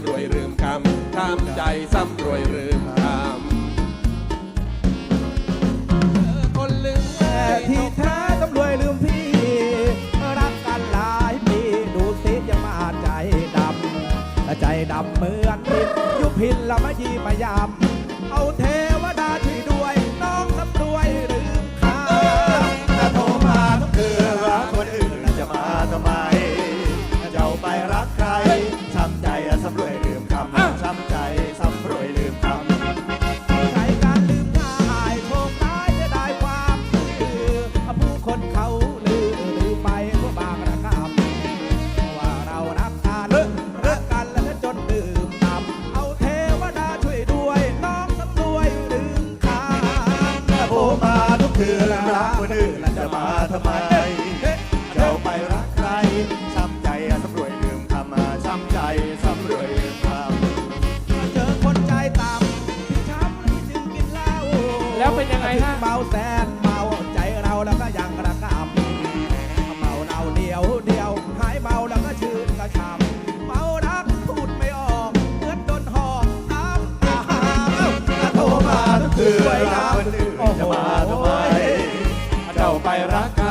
ำรวยลืมคำช้ำใจซ้ำรวยลืมคำคนลืมแต่ที่แท้ตำรวจลืมพี่ รักกันหลายปีดูสิยังมาใจดำใจดำเหมือนพินยุพินละมายีมายำเอาเทวดาช่ด้วยน้องตำรวจลืมข้าถ้าโทรมาทุกคืนรักคนอื่น มาทุกคืนรักคนอื่นแล้วจะมาทำไม เจ้าไปรักใครช้ำใจอะสำรวยลืมคำช้ำใจสำรวยลืมคำเจอคนใจต่ำที่ช้ำที่จึงกินเหล้าแล้วเป็นยังไงฮะเมาแสนเมาใจเราแล้วก็ยังระก จ้าไปรักใคร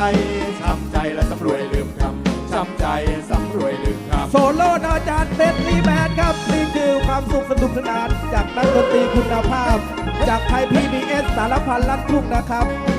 ช้ำใจและสำรวยลืมคำช้ำใจสำรวยลืมคำโซโล่อาจารย์เป็นรีแมนครับนี่คือความสุขสนุกสนานจากนักดนตรีคุณภาพ จากไทยพีบีเอสสารพันลักทุ่งนะครับ